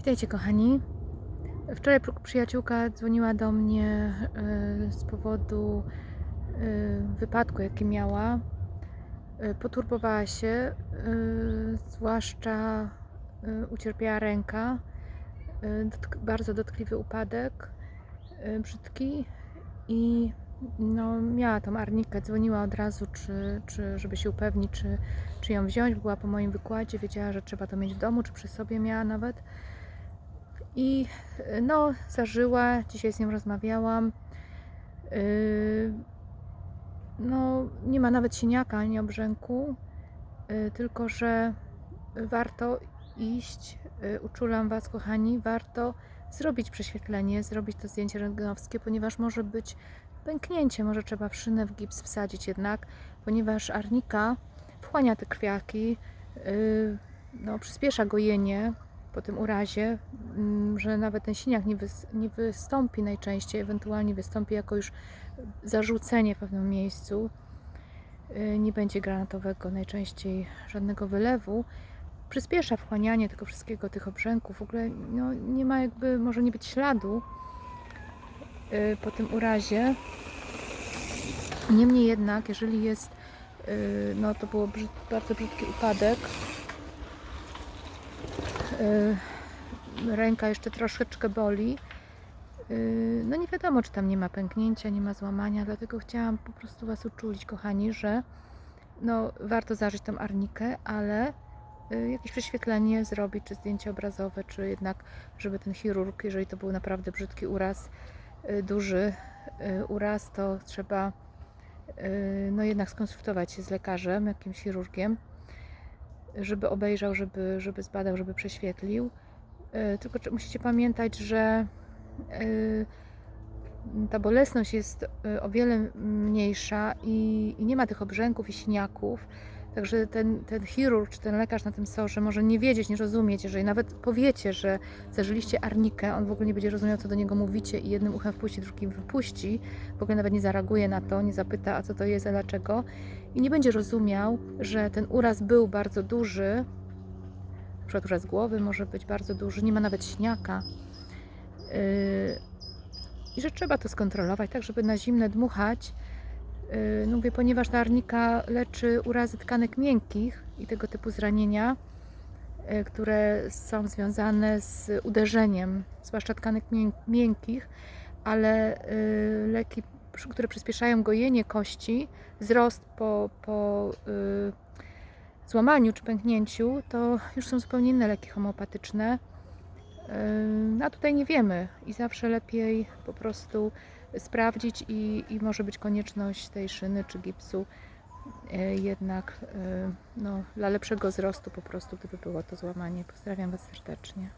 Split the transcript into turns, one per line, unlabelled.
Witajcie kochani. Wczoraj pr- przyjaciółka dzwoniła do mnie y, z powodu y, wypadku, jaki miała. Y, Poturbowała się, zwłaszcza ucierpiała ręka. Bardzo dotkliwy upadek, brzydki i no, miała tą arnikę, dzwoniła od razu, czy, czy, żeby się upewnić, czy, czy ją wziąć. Była po moim wykładzie, wiedziała, że trzeba to mieć w domu, czy przy sobie miała nawet. I y, no, zażyła, dzisiaj z nią rozmawiałam. Yy, No, nie ma nawet siniaka ani obrzęku, yy, tylko że warto iść, uczulam Was, kochani, warto zrobić prześwietlenie, zrobić to zdjęcie rentgenowskie, ponieważ może być pęknięcie, może trzeba w szynę w gips wsadzić jednak, ponieważ arnika wchłania te krwiaki, no, przyspiesza gojenie po tym urazie, mm, że nawet ten siniak nie, nie wystąpi najczęściej, ewentualnie wystąpi jako już zarzucenie w pewnym miejscu. Yy, Nie będzie granatowego najczęściej żadnego wylewu. Przyspiesza wchłanianie tego wszystkiego, tych obrzęków. W ogóle no, nie ma jakby, może nie być śladu yy, po tym urazie. Niemniej jednak, jeżeli jest, yy, no to było brzyd, bardzo brzydki upadek, ręka jeszcze troszeczkę boli. Yy, No nie wiadomo, czy tam nie ma pęknięcia, nie ma złamania, dlatego chciałam po prostu Was uczulić, kochani, że no, warto zażyć tą arnikę, ale yy, jakieś prześwietlenie zrobić, czy zdjęcie obrazowe, czy jednak, żeby ten chirurg, jeżeli to był naprawdę brzydki uraz, duży uraz, to trzeba no jednak skonsultować się z lekarzem, jakimś chirurgiem, żeby obejrzał, żeby, żeby zbadał, żeby prześwietlił. Yy, Tylko musicie pamiętać, że yy, ta bolesność jest yy, o wiele mniejsza i, i nie ma tych obrzęków i siniaków. Także ten, ten chirurg czy ten lekarz na tym sorze może nie wiedzieć, nie rozumieć, jeżeli nawet powiecie, że zażyliście arnikę, on w ogóle nie będzie rozumiał, co do niego mówicie i jednym uchem wpuści, drugim wypuści. W ogóle nawet nie zareaguje na to, nie zapyta, a co to jest, a dlaczego. I nie będzie rozumiał, że ten uraz był bardzo duży, na przykład uraz głowy może być bardzo duży, nie ma nawet śniaka. Yy, I że trzeba to skontrolować, tak żeby na zimne dmuchać. Yy, No mówię, ponieważ ta arnika leczy urazy tkanek miękkich i tego typu zranienia, yy, które są związane z uderzeniem, zwłaszcza tkanek mię- miękkich, ale yy, leki, które przyspieszają gojenie kości, wzrost po, po złamaniu czy pęknięciu, to już są zupełnie inne leki homeopatyczne. Yy, A tutaj nie wiemy i zawsze lepiej po prostu sprawdzić i, i może być konieczność tej szyny czy gipsu yy, jednak yy, no, dla lepszego wzrostu po prostu, gdyby było to złamanie. Pozdrawiam Was serdecznie.